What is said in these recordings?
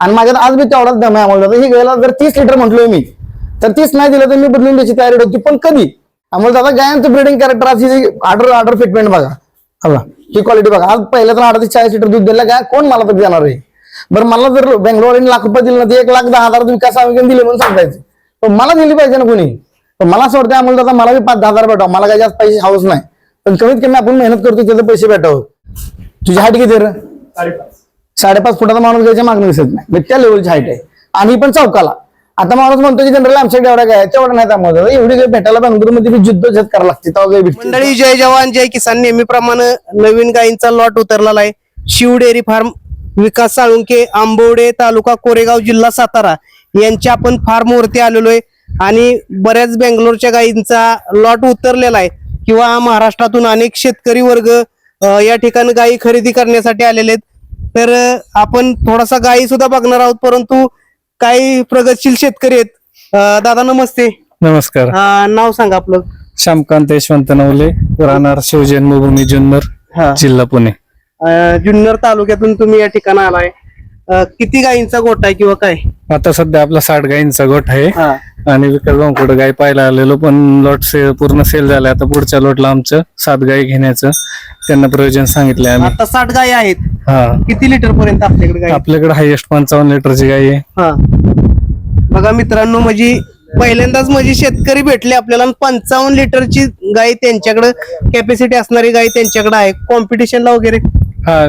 आणि माझ्यात आज बी तेवढाच दम आहे अमोल दादा ही गेला जर तीस लिटर म्हटलोय मी तर तीस नाही दिलं तर मी बदलून द्यायची तयारी होती पण कधी? अमोल दादा गायांचं ब्रिडिंग कॅरेक्टर आज ऑर्डर ऑर्डर फिटमेंट बघा. हल्ला ही क्वालिटी बघा. आज पहिल्या तर अडतीस चाळीस लिटर दूध दिलं काय कोण मला तर देणार आहे? बरं मला जर बेंगलोर लाख रुपये दिले ना ते एक लाख दहा हजार विकास आयोजन दिले म्हणून सांगायचं. पण मला दिली पाहिजे ना कोणी? पण मला असं वाटतं अमोल दादा मला बी पाच दहा हजार भेटावं. मला काही जास्त पैसे हाऊस नाही. पण कमीत कमी आपण मेहनत करतो त्याचे पैसे भेटावं. तुझी हाट किती आहे रे? साडेपाच फुटाचा माणूस घ्यायच्या मागणी दिसत नाही. म्हणजे त्या लेवलची हाईट आहे. आणि पण चौकाला. आता माणूस म्हणतो की जनरल आमच्याकडे एवढा काय? तेवढा तेवढं नाही त्यामध्ये एवढी काही भेटायला बेंगलुरूमध्ये जुद्ध जिद्दोजहद करावं लागते. तेव्हा काही भेटते मंडळी जय जवान जय किसान. नेहमीप्रमाणे नवीन गायींचा लॉट उतरलेला आहे. शिव डेअरी फार्म विकास साळुंके आंबोडे तालुका कोरेगाव जिल्हा सातारा यांच्या आपण फार्मवरती आलेलो आहे. आणि बऱ्याच बेंगलोरच्या गायींचा लॉट उतरलेला आहे. किंवा महाराष्ट्रातून अनेक शेतकरी वर्ग या ठिकाणी गायी खरेदी करण्यासाठी आलेले आहेत. तर आपण थोडासा गायी सुद्धा बघणार आहोत परंतु काही प्रगतशील शेतकरी आहेत. अ, दादा नमस्ते. नमस्कार. अ, नाव सांगा आपलं. श्यामकांत यशवंत नवले राहणार शिवजन्मभूमी जुन्नर जिल्हा पुणे. अं, जुन्नर तालुक्यातून तुम्ही या ठिकाणी आलाय. अं, किती गायींचा गोठा आहे किंवा काय? आता सध्या आपला साठ गायींचा गोठ आहे. हा. आणि विकास भाऊकडे गाय पाहायला आलेलो पण लॉट से पूर्ण सेल झालाय. आता पुढच्या लॉटला आमचं सात गाय घेण्याचं त्यांना प्रयोजन सांगितले आम्ही. आता साठ गायी आहेत. हा. किती लिटर पर्यंत आपल्याकडे गाय? आपल्याकडे हायेस्ट पंचावन्न लिटरची गाय आहे. हा. बघा मित्रांनो म्हणजे पहिल्यांदाच म्हणजे शेतकरी भेटले आपल्याला. पंचावन्न लिटरची गाय त्यांच्याकडे कॅपॅसिटी असणारी गाय त्यांच्याकडे आहे. कॉम्पिटिशनला वगैरे? हा.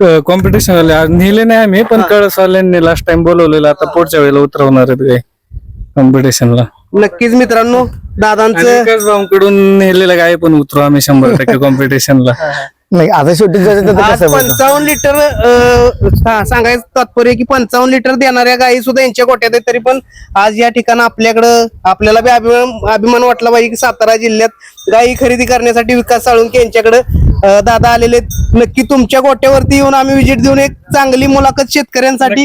कॉम्पिटिशन वाले आज नेले नाही आम्ही पण कळसवाल्यांनी लास्ट टाइम बोलवलेलं आता पुढच्या वेळेला उतरवणार आहेत गाय कॉम्पिटिशनला नक्कीच मित्रांनो दादांचं विकास भाऊकडून नेलेल्या गाय पण उतरू आम्ही शंभर टक्के कॉम्पिटिशनला नाही आता शेवटी आज कसं. पंचावन्न लिटर अं, सांगायचं तात्पर्य की पंचावन्न लिटर देणाऱ्या गायी सुद्धा यांच्या गोट्यात आहेत तरी पण आज या ठिकाणी आपल्याकडं आपल्याला बी अभिमान अभिमान वाटला पाहिजे की सातारा जिल्ह्यात गायी खरेदी करण्यासाठी विकास साळुंके यांच्याकडे दादा आलेले. नक्की तुमच्या गोट्यावरती येऊन आम्ही विजिट देऊन एक चांगली मुलाखत शेतकऱ्यांसाठी.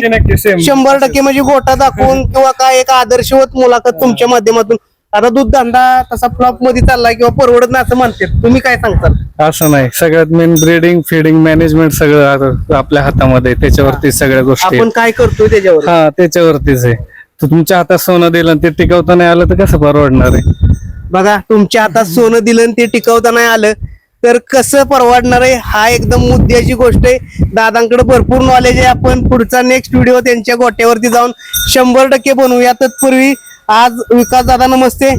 शंभर टक्के म्हणजे गोटा दाखवून किंवा काय एक आदर्शवत मुलाखत तुमच्या माध्यमातून. आता दूध धंदा तसा फ्लॉपमध्ये चाललाय किंवा परवडत नाही असं म्हणतात. तुम्ही काय सांगताल? असं नाही. सगळ्यात मेन ब्रीडिंग फिडिंग मॅनेजमेंट सगळं आपल्या हातामध्ये. त्याच्यावरती सगळ्या गोष्टी आपण काय करतोय त्याच्यावर? हा त्याच्यावरतीच आहे. तर तुमच्या हातात सोनं दिलं ते टिकवता नाही आलं तर कसं परवडणार आहे? बघा तुमच्या हातात सोनं दिलं ते टिकवता नाही आलं. तर कसं परवडणार आहे? हा एकदम मुद्द्याची गोष्ट आहे. दादांकडे भरपूर नॉलेज आहे. आपण पुढचा नेक्स्ट व्हिडिओ त्यांच्या गोट्यावरती जाऊन शंभर टक्के बनवूया. तत्पूर्वी आज विकास दादा नमस्ते.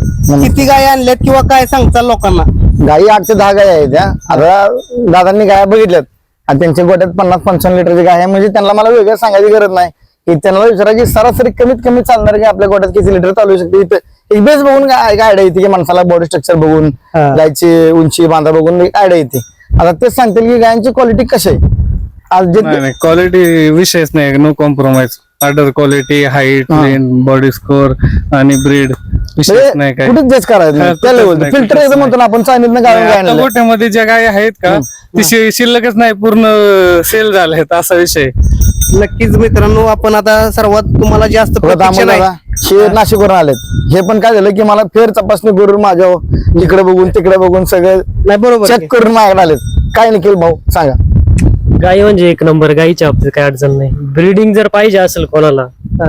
किती गाय आणल्यात किंवा काय सांगताल लोकांना? गाई आठ ते दहा गाय आहेत त्या आता दादांनी गाया बघितल्यात. आणि त्यांच्या गोट्यात पन्नास पंचावन्न लिटरची गाय आहे. म्हणजे त्यांना मला वेगळं सांगायची गरज नाही. की त्यांना विचारा की सरासरी कमीत कमी चालणार की आपल्या गोट्यात किती लिटर चालू शकते बेस बघून काय काय आयडिया येते की माणसाला बॉडी स्ट्रक्चर बघून हा. गायची उंची बांधा बघून एक आयडिया येते. आता तेच सांगतील की गायांची क्वालिटी कशी आहे? आज जे नाही नाही क्वालिटी विषयच नाही no compromise order quality height हा. लेन बॉडी स्कोर आणि ब्रीड विषयच नाही काय कुठेच जच करायचं हा, नाही. त्या कुठेच लेवल नाही, फिल्टर कुठेच एकदम म्हणतो ना आपण चायनीतनं गाळून आता गायला गोठ्यामध्ये ज्या गाय आहेत का ती शि- शिल्लकच नाही पूर्ण सेल झाले आहेत असा विषय नक्कीच मित्रांनो आपण आता सर्वात तुम्हाला जास्त प्रतीक्षा नाही. शेर नाशिकवरून आलेत. हे पण काय झालं की मला फेर तपासणी करून माझ्या इकडे बघून तिकडे बघून सगळं नाही बरोबर आहे. चेक करून माझ्याकडे आलेत. काय निखिल भाऊ सांगा. गाई म्हणजे एक नंबर गाईच्या बाबतीत काही अडचण नाही. ब्रीडिंग जर पाहिजे असेल कोणाला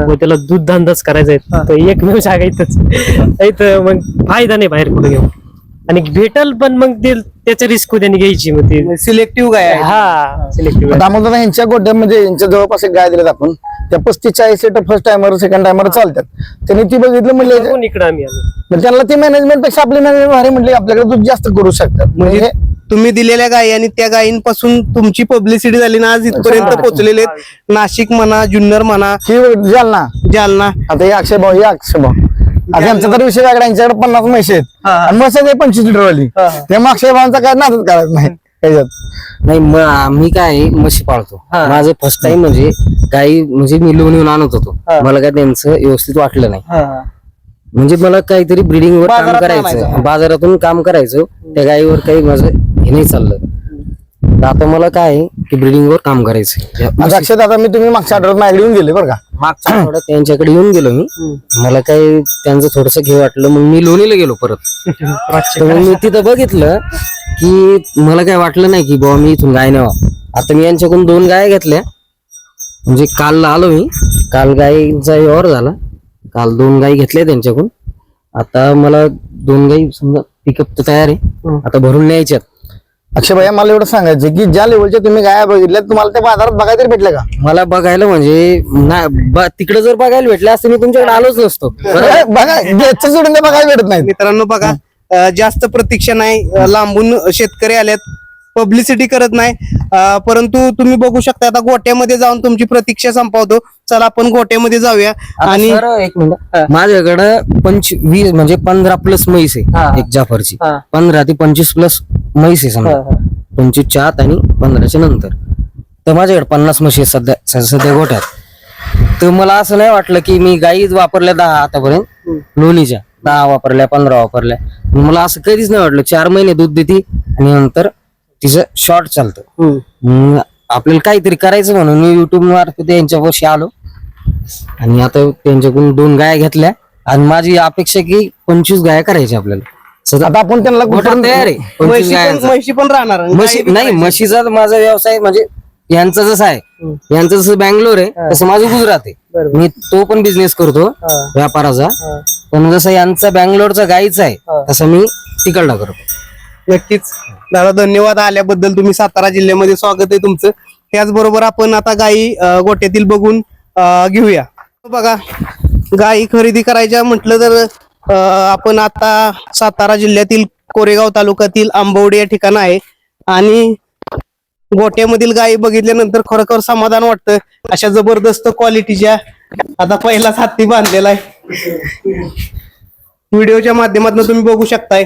व त्याला दूध धंदाच करायचा आहे तर एकमेव जागा इथंच. इथं मग फायदा नाही बाहेर कुठे घेऊन. आणि भेटल पण मग ते त्याच्या रिस्क त्यांनी घ्यायची मग ती. सिलेक्टिव्ह गाय आहे. हा सिलेक्टिव्ह दामोदर यांच्या गोट्यामध्ये यांच्या जवळपास एक गाय दिलेत आपण. त्या पस्तीस चाळीस litre first timer second timer चालतात त्यांनी ती बघितलं म्हणजे इकडे आम्ही आलो. मग त्यांना ती मॅनेजमेंटपेक्षा आपली मॅनेजमेंट भारी म्हटली आपल्याकडे दूध जास्त करू शकतात. म्हणजे म्हणजे तुम्ही दिलेल्या गायी आणि त्या गायींपासून तुमची पब्लिसिटी झाली ना आज इथपर्यंत पोहोचलेले आहेत. नाशिक म्हणा जुन्नर म्हणा ही जालना. जालना. आता हे अक्षय भाऊ हे अक्षय भाऊ आता यांचा तर विषय वेगळा यांच्याकडे पन्नास म्हशी आहेत. हा. आणि आहे पंचवीस लिटर वाली त्यामुळे अक्षय भाऊंचा काय नादच करायचं नाही. त्याच्यात. नाही मग आम्ही काय म्हशी पाळतो. माझं फर्स्ट टाइम म्हणजे गाई म्हणजे मी लोन येऊन आणत होतो. मला काय त्यांचं व्यवस्थित वाटलं नाही. म्हणजे मला काहीतरी ब्रिडिंग वर काम करायचं आणायचं. बाजारातून काम करायचं. त्या गायीवर काही माझं हे नाही चाललं. तर आता मला काय आहे की ब्रिडिंग वर काम करायचं आता अक्षय दादा मी तुम्ही मागच्या आठवड्यात माझ्याकडे येऊन गेले बरं का. मागच्या आठवड्यात त्यांच्याकडे येऊन गेलो मी. मला काही त्यांचं थोडस घे वाटलं मग मी लोणीला गेलो परत. तर मग मी तिथं बघितलं की मला काय वाटलं नाही की बाबा मी इथून गाय न्यावा. आता मी यांच्याकडून दोन गाय घेतल्या. म्हणजे काल आलो मी. काल गाईचा व्यवहार झाला. काल दोन गाई घेतल्या त्यांच्याकडून. आता मला दोन गाई समजा पिकअप तर तयार आहे. आता भरून न्यायच्यात. अक्षय भैया मला एवढं सांगायचं की ज्या लेवलच्या तुम्ही गाया बघितल्या तुम्हाला त्या बाजारात बघायला तरी भेटल्या का? मला बघायला म्हणजे ना ब- तिकडे जर बघायला भेटले असते मी तुमच्याकडे आलोच नसतो. बघा सोडून ते बघायला भेटत नाही मित्रांनो बघा अं, जास्त प्रतीक्षा नाही अं, लांबून शेतकरी आल्यात पब्लिसिटी करत नाही. परंतु तुम्ही बघू शकता आता गोट्यामध्ये जाऊन तुमची प्रतीक्षा संपवतो. चला आपण गोट्यामध्ये जाऊया. आणि आणि एक मिनिट. माझ्याकडं पंचवीस म्हणजे पंधरा प्लस म्हैस हा. आहे एक जाफरची. हा. पंधरा ते पंचवीस प्लस म्हैस आहे समजा. पंचवीसच्या आत आणि पंधराच्या नंतर. तर माझ्याकडे पन्नास म्हशी आहेत सध्या स- सध्या गोठ्यात तर मला असं नाही वाटलं की मी गाई वापरल्या दहा आतापर्यंत. लोणीच्या दहा वापरल्या पंधरा वापरल्या. मला असं कधीच नाही वाटलं. चार महिने दूध देते आणि नंतर तिचं शॉर्ट चालतं. मग आपल्याला काहीतरी करायचं म्हणून मी युट्यूब मार्फत यांच्यापाशी आलो. आणि आता त्यांच्याकडून दोन गाया घेतल्या. आणि माझी अपेक्षा की पंचवीस गाया करायच्या आपल्याला. सध्या आता आपण त्यांना गोठा तयार आहे पंचवीस म्हशी पण गायांचा. म्हशी पण राहणार म्हशी नाही करायची. म्हशीचा माझा व्यवसाय म्हणजे यांचा जसा आहे. यांचं जसं बँगलोर आहे तसं माझं गुजरात आहे. मी तो पण बिझनेस करतो व्यापाराचा. पण जसं यांचा बँगलोरचा गाईचा आहे तसं मी तिकडला करतो. नक्कीच. दादा धन्यवाद आल्याबद्दल. तुम्ही सातारा जिल्ह्यामध्ये स्वागत आहे तुमचं. त्याचबरोबर आपण आता गायी गोट्यातील बघून घेऊया. बघा गायी खरेदी करायच्या म्हटलं तर आपण आता सातारा जिल्ह्यातील कोरेगाव तालुक्यातील आंबवडे या ठिकाण आहे. आणि गोट्यामधील गायी बघितल्यानंतर खरोखर समाधान वाटतं. अशा जबरदस्त क्वालिटीच्या आता पहिलाच हत्ती बांधलेला आहे. व्हिडिओच्या माध्यमातून तुम्ही बघू शकताय.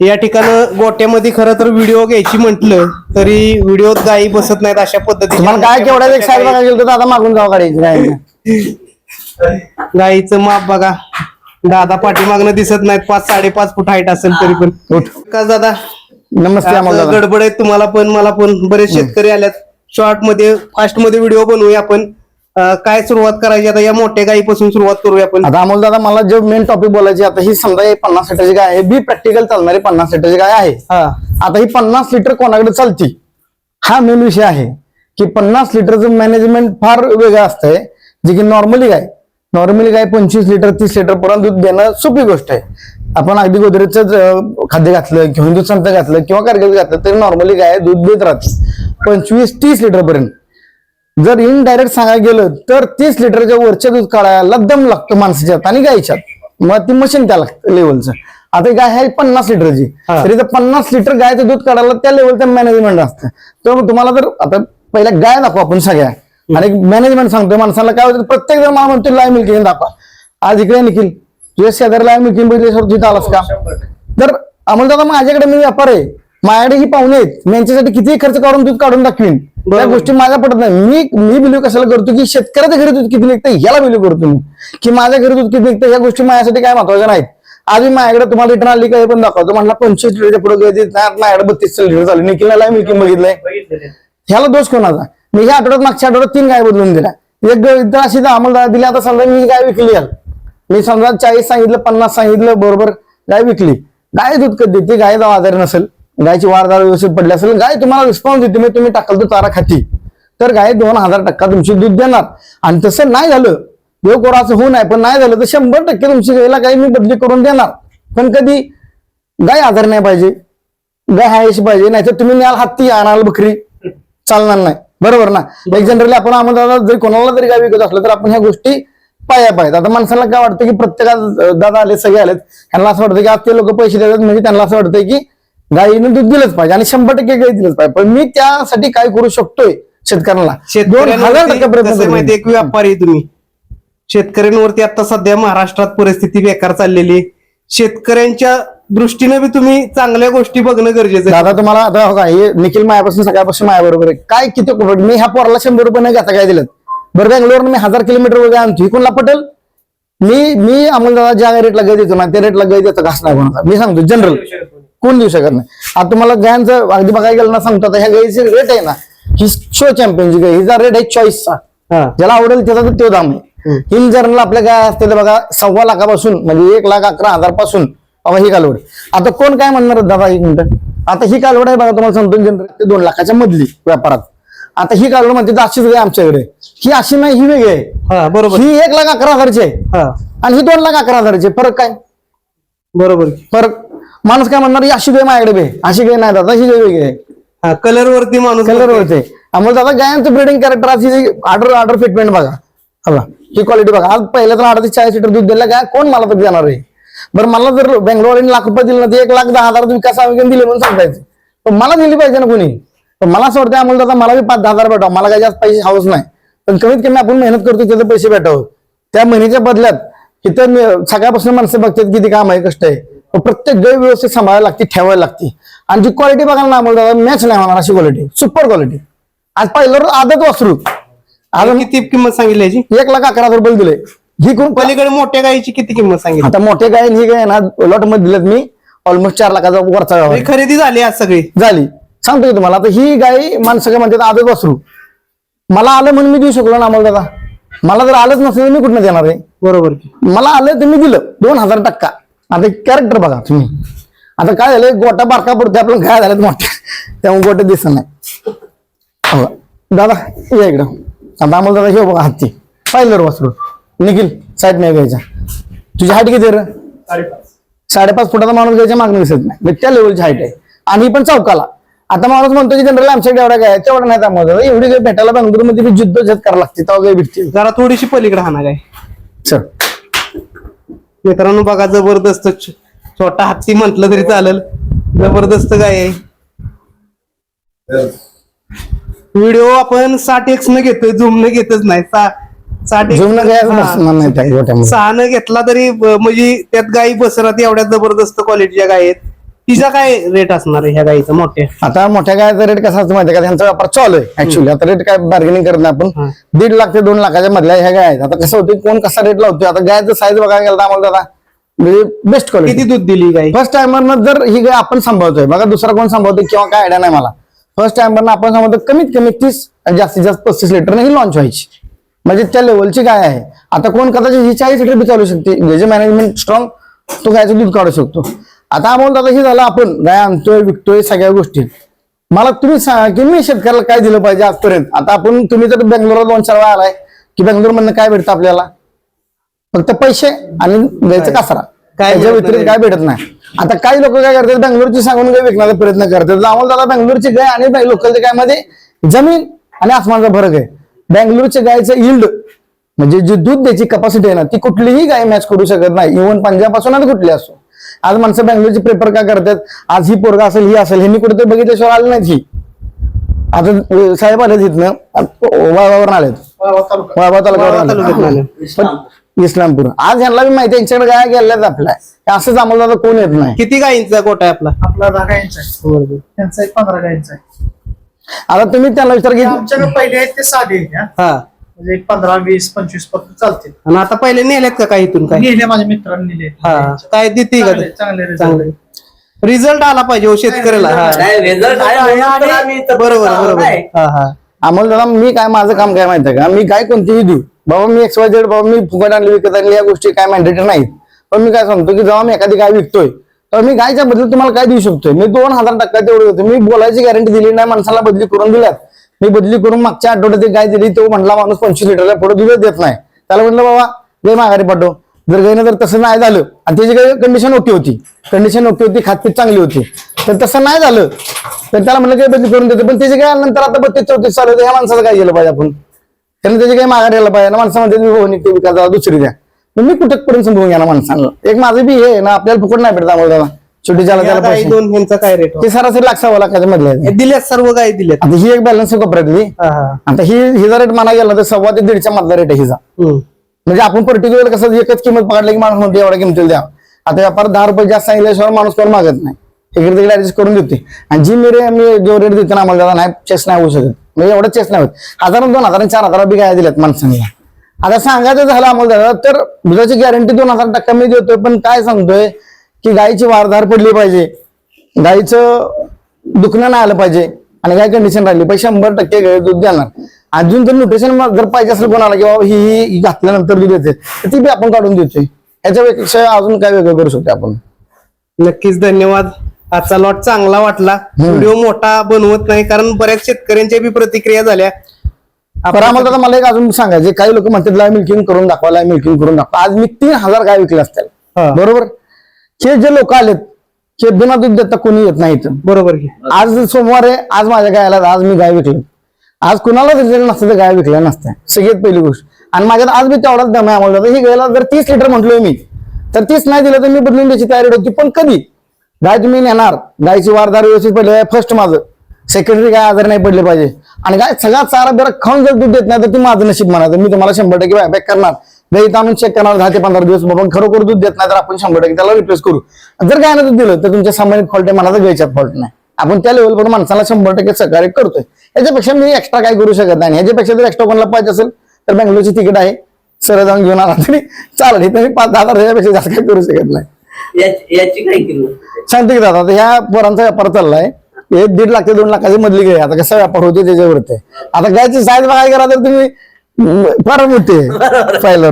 या ठिकाणी गोट्यामध्ये खरं तर व्हिडिओ घ्यायची म्हटलं तरी व्हिडिओत गायी बसत नाहीत अशा पद्धतीने. काय केवढ्या एक साईड बघायला गेलं तर दादा मागून जावं काढायची गायीचं माप बघा. दादा पाठीमागनं दिसत नाहीत पाच साडेपाच फूट हाईट असेल तरी पण. का दादा? नमस्ते गडबड आहेत तुम्हाला पण मला पण. बरेच शेतकरी आल्यात. शॉर्टमध्ये फास्टमध्ये व्हिडिओ बनवूया आपण. काय सुरुवात करायची आता? या मोठ्या गायीपासून सुरुवात करूया आपण. आता अमोल दादा मला जे मेन टॉपिक बोलायचे आता ही समजा हे पन्नास लिटरची गाय आहे बी प्रॅक्टिकल चालणारी पन्नास लिटरची गाय आहे. हा. आता ही पन्नास लिटर कोणाकडे चालती? हा मेन विषय आहे की पन्नास लिटरचं मॅनेजमेंट फार वेगळं असतंय जे की नॉर्मली गाय. नॉर्मली गाय पंचवीस लिटर तीस लिटर पर्यंत दूध देणं सोपी गोष्ट आहे. आपण अगदी गोदरेजचं खाद्य घातलं किंवा हिंदू संत घातलं किंवा कारगिल घातलं तरी नॉर्मली गाय दूध देत राहते. पंचवीस तीस लिटर पर्यंत जर इनडायरेक्ट सांगायला गेलं तर तीस लिटरच्या वरच्या दूध काढायला दम लागतो माणसाच्यात आणि गायच्यात मग ती मशीन त्या लागतं लेवलचं आता ही गाय आहे पन्नास लिटरची. तरी तर पन्नास लिटर गायचं दूध काढायला त्या लेवलचं मॅनेजमेंट असतं. तर तुम्हाला जर आता पहिल्या गाय दाखवा आपण सगळ्या. आणि मॅनेजमेंट सांगतोय माणसाला काय होतं प्रत्येक जण मला म्हणतो लाय मिल्किंग दाखवा. आज इकडे निखिल. तुझ्या शेजारी लाय मिल्किंग बघितल्याशिवाय तिथं आलास का? तर अमोल दादा माझ्याकडे मी व्यापार आहे. माझ्याकडे ही पाहुणे आहेत. मी यांच्यासाठी किती खर्च करून दूध काढून दाखवीन. त्या गोष्टी माझ्या पडत नाही. मी मी बिलीव कशाला करतो की शेतकऱ्याच्या घरी दूध किती निघतं याला बिलीव करतो मी. की माझ्या घरी दूध किती निघतं या गोष्टी माझ्यासाठी काय महत्त्वाच्या नाहीत. आज मी माझ्याकडे तुम्हाला रिटर्न आली काय पण दाखवतो. म्हटलं पंचवीस लिटरच्या पुढे माझ्याकडे बत्तीस लिटर झाली. निखिलला लाय मिल्किंग बघितलंय. ह्याला दोष कोणाचा मी ह्या आठवड्यात मागच्या आठवड्यात तीन गाय बदलून दिल्या. एक इतर अशी अंमलदार दिली आता समजा मी गाय विकली याल. मी समजा चाळीस सांगितलं पन्नास सांगितलं बरोबर गाय विकली. गाय दूध कधी देते? गाय आजारी नसेल. गायची वारदार व्यवस्थित पडली असेल गाय तुम्हाला रिस्पॉन्स देते मी तुम्ही टाकल तो चारा खाती. तर गाय दोन हजार टक्का तुमची दूध देणार. आणि तसं नाही झालं देव कोरा असं होऊ नाही पण नाही झालं तर शंभर टक्के तुमची गायला गाय मी बदली करून देणार. पण कधी गाय आजार नाही पाहिजे गाय हायशी पाहिजे नाहीतर तुम्ही न्याल हत्ती आणाल बकरी. चालणार नाही. बरोबर ना? एक जनरली आपण आम्हाला जरी कोणाला जरी गाय विकत असलं तर आपण ह्या गोष्टी पाया पाहिजे आता माणसाला काय वाटतं की प्रत्येकात दादा आले सगळे आलेत. त्यांना असं वाटतं की आज ते लोक पैसे देतात म्हणजे त्यांना असं वाटतं की गायीने दूध दिलंच पाहिजे आणि शंभर टक्के गाय दिलंच पाहिजे. पण मी त्यासाठी काय करू शकतोय शेतकऱ्यांना दोन हजार टक्के प्रयत्न. एक व्यापारी आहे तुम्ही. शेतकऱ्यांवरती आता सध्या महाराष्ट्रात परिस्थिती बेकार चाललेली आहे. शेतकऱ्यांच्या दृष्टीने बी तुम्ही चांगल्या गोष्टी बघणं गरजेचं आहे. दादा तुम्हाला आता हो का हे निखिल मायापासून सकाळपासून माया बरोबर आहे. काय किती कुठं मी ह्या पोराला शंभर रुपये नाही घेता काय दिलं? बरं बँगलोर मी हजार किलोमीटर वगैरे आणतो ही कोणला पटेल? मी मी अमोल दादा ज्या रेटला गाय देतो ना त्या रेटला गाय देतो घास नाही कोणाचा मी सांगतो जनरल कोण देऊ शकत नाही. आता तुम्हाला गायांचं अगदी बघायला गेलं ना सांगतो आता ह्या गाईची रेट आहे ना ही शो चॅम्पियनची गाय हिचा रेट आहे चॉईसचा. ज्याला आवडेल त्याचा तर तो दाम आहे. हिल जर्नल आपल्या काय असते ते बघा सव्वा लाखापासून म्हणजे एक लाख अकरा हजारपासून बाबा ही कालवड आता कोण काय म्हणणार दादा एक मिनिट. आता ही कालवड आहे बघा तुम्हाला सांगतो जनरल ते दोन लाखाच्या मधली व्यापारात. आता ही म्हणते तर अशीच गाय आमच्याकडे. ही अशी नाही ही वेगळी आहे. हा बरोबर. ही एक लाख अकरा हजारची आहे. आणि ही दोन लाख अकरा हजारची. फरक काय? बरोबर. फरक माणूस काय म्हणणार ही अशी गाय माझ्याकडे बे अशी गाय नाही दादा ही गाय वेगळी. आहे हा कलर वरती माणूस कलर वरते अमोल दादा गायांचं ब्रिडिंग कॅरेक्टर अशी ऑर्डर ऑर्डर फिटमेंट बघा. हवा ही क्वालिटी बघा. आज पहिल्या तर ते चाळीस लिटर दूध दिलं काय? कोण मला तर देणार आहे? बरं मला जर बेंगलोर लाख रुपये दिले ना ते एक लाख दहा हजार विकास आयोजन दिले म्हणून सांगायचं. पण मला दिली पाहिजे ना कोणी? पण मला असं वाटतं अमोल दादा मला बी पाच दहा हजार भेटावं. मला काही जास्त पैसे हवंच नाही. पण कमीत कमी आपण मेहनत करतो त्याचे पैसे भेटावं. त्या महिन्याच्या बदल्यात इथं सगळ्यापासून माणसं बघतात किती काम आहे कष्ट आहे. प्रत्येक गाय व्यवस्थित सांभाळायला लागते ठेवायला लागते. आणि जी क्वालिटी बघायला ना दादा मॅच नाही होणार अशी क्वालिटी सुपर क्वालिटी आज पहिलं आदत वासरू. आज किती किंमत सांगितली याची? एक लाख अकरा हजार रुपये दिले. ही कोण पलीकडे मोठ्या गायीची किती किंमत सांगितली? आता मोठे गाय ही गाय ना लॉटमध्ये दिलेत मी ऑलमोस्ट चार लाखाचा वरचा खरेदी झाली आज सगळी. झाली. सांगतो की तुम्हाला आता ही गाय माणसं काय म्हणतात आदत वासरू. मला आलं म्हणून मी देऊ शकलो ना अमोल दादा? मला जर आलंच नसेल तर मी कुठनं देणार आहे? बरोबर मला आलं तर मी दिलं दोन हजार टक्का. आता कॅरेक्टर बघा तुम्ही. आता काय झालं गोटा बारका पडतो आपलं काय झालं मोठ्या. त्यामुळे गोटे दिसत नाही. हो. दादा या इकडं. आता आम्हाला दादा हे बघा हत्ती. पाहिलं वासरू. निखिल साईड नाही घ्यायच्या तुझी हाईट किती आहे रे? साडेपाच फुटाचा माणूस घ्यायच्या मागणी दिसत नाही. म्हणजे त्या लेवलची हाईट आहे. आणि पण चौकाला. आता माणूस म्हणतो की जनरल आमच्याकडे एवढ्या काय तेवढं नाही त्यामुळे एवढी काही भेटायला बेंगलुरूमध्ये मध्ये जिद्द जत करावं लागते. तेव्हा काही भेटते जरा थोडीशी पलीकडे हाना काय. चल. मित्रांनो बघा जबरदस्त छोटा हत्ती म्हटलं तरी चालेल. जबरदस्त गाय आहे. व्हिडिओ आपण साठ एक्स न घेतोय झूम न घेतच नाही. सा- साठ काय सहा न घेतला तरी म्हणजे त्यात गायी बसरात एवढ्या जबरदस्त क्वालिटीच्या गाय आहेत. तिचा काय रेट असणार आहे ह्या गायीचा मोठ्या? आता मोठ्या गायचा रेट कसा असतो माहिती का? त्यांचा व्यापार चालू आहे ऍक्च्युली आता रेट काय बार्गेनिंग करत नाही आपण. दीड लाख ते दोन लाखाच्या मधल्या ह्या गाय आहेत. आता कसं होते कोण कसा रेट लावतोय? आता गायचं साईज बघायला गेला आम्हाला दादा म्हणजे बेस्ट किती क्वालिटी दूध दिली गाय फर्स्ट टायमर जर ही गाय आपण सांभाळतोय बघा दुसरा कोण सांभाळतोय किंवा काय आयडिया नाही मला. फर्स्ट टायमर आपण सांभाळतो कमीत कमी तीस जास्तीत जास्त पस्तीस लिटर ही लॉन्च व्हायची. म्हणजे त्या लेवलची गाय आहे. आता कोण कदाचित ही चाळीस लिटर बी चालू शकते. ज्याचे मॅनेजमेंट स्ट्रॉंग तो गायचं दूध काढू शकतो. आता आम्हाला दादा हे झालं आपण. गाय आणतोय विकतोय सगळ्या गोष्टी. मला तुम्ही सांगा की मी शेतकऱ्याला काय दिलं पाहिजे आजपर्यंत? आता आपण तुम्ही तर बेंगलोरला दोन चार वेळा आलाय की बेंगलोर मधनं काय भेटतं आपल्याला? फक्त पैसे आणि द्यायचं कचरा काय भेटत व्यतिरिक्त काय भेटत नाही. आता काही लोक काय करतात बेंगलोरची सांगून काही विकण्याचा प्रयत्न करतात. आम्हाला दादा बेंगलोरची गाय आणि लोकलच्या गायमध्ये जमीन आणि आसमानचा फरक आहे. बेंगलोरच्या गायचं इल्ड म्हणजे जी दूध द्यायची कपॅसिटी आहे ना ती कुठलीही गाय मॅच करू शकत नाही. इव्हन पंजाबपासून आता कुठली असो. आज माणसं बेंगलोरची प्रेफर का करतात? आज ही पोरगा असेल ही असेल ह्यांनी कुठेतरी बघितल्याशिवाय आले नाहीत ही. आता साहेब आले तिथनं वाळवावर आलेत. वाळवा तालुक्यावर इस्लामपूर. आज ह्यांना बी माहिती यांच्याकडे काय गेल्यात आपल्या हे असंच आम्हाला आता कोण येत नाही. किती गायींचा गोटा आहे आपला? आपला दहा गायींचा आहे. त्यांचा एक पंधरा गायींचा आहे. आता तुम्ही त्याला विचार की आमच्याकडे पहिले आहेत ते साधे आहेत हा. म्हणजे एक पंधरा वीस पंचवीसपर्यंत चालतील. आणि आता पहिले नेल्यात का काही इथून काय? नेले माझ्या मित्रांनी नेले. हा काय देते का चांगले चांगले result. चांगले. रिझल्ट आला पाहिजे हो शेतकऱ्याला हा. बरोबर बरोबर. हा हा. आम्हाला दादा मी काय माझं काम काय माहितीये का? मी काय कोणतीही देऊ. बाबा मी एक्स वाय झेड बाबा मी फुकट आणली विकत आणली या गोष्टी काय मॅन्डेटरी नाहीत. पण मी काय सांगतो की जेव्हा मी एखादी गाय विकतोय तर मी गायच्या बदली तुम्हाला काय देऊ शकतोय? मी दोन हजार टक्का तेवढं होतो मी बोलायची गॅरंटी दिली नाही माणसाला बदली करून दिल्यात. मी बदली करून मागच्या आठवड्यात एक गाय दिली तो म्हटला माणूस पंचवीस लिटरला पुढे दूध देत नाही. त्याला म्हटलं बाबा गाय माघारी पाठव जर गायनं जर तसं नाही झालं आणि त्याची काही कंडिशन ओके होती कंडिशन ओके होती खातपीत चांगली होती तर तसं नाही झालं. तर त्याला म्हणलं काय बदली करून देतो. पण त्याची काय नंतर आता बत्तीस चौतीस चालू होते ह्या माणसाचं काय केलं पाहिजे आपण? त्याने त्याची काही माघार यायला पाहिजे. ना माणसं म्हणते हो निघते विकास दुसरी द्या. मग मी कुठेपर्यंत समजून घ्या ना माणसाला? एक माझं बी हे ना आपल्याला फुकट नाही भेटत दादा. छोटी ज्याला त्याला गायी पैसे. दोन ह्यांचा काय रेट ते सरासरी लाख सव्वा लाखाच्या मधले आहेत. दिल्यात सर्व गायी दिल्यात. आता ही एक बॅलन्स कोपऱ्यातली. हा हा. आता ही हिचा रेट म्हणा गेला तर सव्वा ते दीडच्या मधला रेट आहे हिचा. हम्म. म्हणजे आपण पर्टिक्युलर कसं एकच किंमत पकडली की माणूस म्हणतो एवढ्या किमतीला द्या. आता व्यापार दहा रुपये जास्त सांगितल्याशिवाय माणूस कोण मागत नाही. इकडे तिकडे ऍडजस्ट करून देते आणि जी मेरे मी जो रेट देतो ना आम्हाला नाही चेस नाही होऊ शकत. म्हणजे एवढं चेस नाही होत. हजार दोन हजार चार हजार बी काय दिल्यात माणसांना. आता सांगायचं झालं आम्हाला दादा तर दुधाची गॅरंटी दोन हजार टक्का मी देतोय पण काय सांगतोय? की गायीची वारधार पडली पाहिजे. गायीचं दुखणं नाही आलं पाहिजे. आणि गाय कंडिशन राहिली? पाहिजे शंभर टक्के गाय दूध देणार. अजून जर न्यूट्रिशन जर पाहिजे असेल कोणाला की बाबा ही ही- घातल्यानंतर दूध येते तर ती बी आपण काढून देतोय. याच्यापेक्षा अजून काय वेगळं करू शकतो आपण? नक्कीच धन्यवाद. आजचा लॉट चांगला वाटला. व्हिडिओ मोठा बनवत नाही कारण बऱ्याच शेतकऱ्यांच्या बी प्रतिक्रिया झाल्या. आम्हाला मला एक अजून सांगायचे काही लोक म्हणतात लाय मिल्किंग करून दाखवा लाय मिल्किंग करून दाखवा. आज मी तीन हजार गाय विकल्या असतील हा. बरोबर? हे जे लोक आलेत हे बिना दूध देता कोणी येत नाही इथं. बरोबर की. आज सोमवार आहे आज माझ्या गायला आज मी गाय विकली. आज कुणाला रिझल्ट नसतं तर गाय विकल्या नसत्या. सगळ्यात पहिली गोष्ट. आणि माझ्यात आज मी तेवढाच दम आहे आम्हाला. ही गायला जर तीस लिटर म्हटलोय मी तर तीस नाही दिलं तर मी बदलून द्यायची तयारी होती पण कधी? गाय तुम्ही नेणार. गायची वारदार व्यवस्थित पडले फर्स्ट माझं. सेकंडरी गाय आजारी नाही पडले पाहिजे. आणि गाय सगळा चारा बिरा खाऊन जर दूध देत नाही तर ती माझं नशीब म्हणायचं. मी तुम्हाला शंभर टक्के बॅक करणार. गाई इथं आणून चेक करणार दहा ते पंधरा दिवस बाबा खरोखर दूध देत नाही तर आपण शंभर टक्के त्याला रिप्लेस करू. जर गायनं दूध दिलं तर तुमच्या सामान्य फॉल्ट आहे म्हणाचा गायच्यात फॉल्ट नाही. आपण त्या लेवलवर माणसाला शंभर टक्के सहकार्य करतोय. याच्यापेक्षा मी एक्स्ट्रा काय करू शकत नाही. याच्यापेक्षा जर एक्स्ट्रा कोणाला पाहिजे असेल तर बँगलोरची तिकीट आहे. सरळ जाऊन घेऊन आला तरी चालेल. इथं मी पाच दहा हजार ह्याच्यापेक्षा जास्त काय करू शकत नाही. याची काय सांगते की दादा आता ह्या पोरांचा व्यापार चाललाय. हे दीड लाख ते दोन लाखाची मधली गाय आता कसा व्यापार होते त्याच्यावरती. आता गायची साईज बघाय करा तर तुम्ही फार मोठी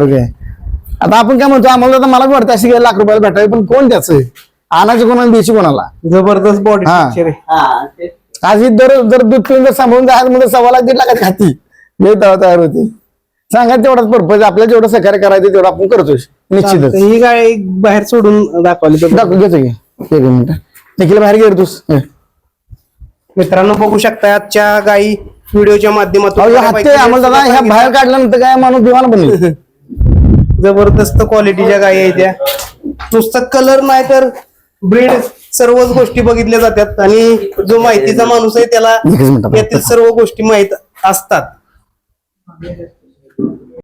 गाय आता आपण काय म्हणतो आम्हाला तर मला वाटतं अशी लाख रुपयाला भेटावी पण कोण त्याचं? आणायची कोणाला द्यायची कोणाला? जबरदस्त बॉडी आज ही दर जर दूध पिऊन जर सांभाळून जायचं म्हणजे सव्वा लाख दीड लाखाची खाती तेव्हा तयार होती. सांगा तेवढाच पर्पज आपल्याला जेवढं सहकार्य करायचं तेवढं आपण करतोय. निश्चितच. ही गाय बाहेर सोडून दाखवली तर दाखव घेतो की. एक मिनिट. निखिल बाहेर गेलं तूस हे. मित्रांनो बघू शकता आजच्या गायी व्हिडिओच्या माध्यमातून दादा ह्या बाहेर काढल्यानंतर काय माणूस दिवाना बनेल? जबरदस्त क्वालिटीच्या गायी आहेत त्या. नुसतं कलर नाही तर ब्रीड सर्वच गोष्टी बघितल्या जातात आणि जो माहितीचा माणूस आहे त्याला. यातील सर्व गोष्टी माहीत असतात.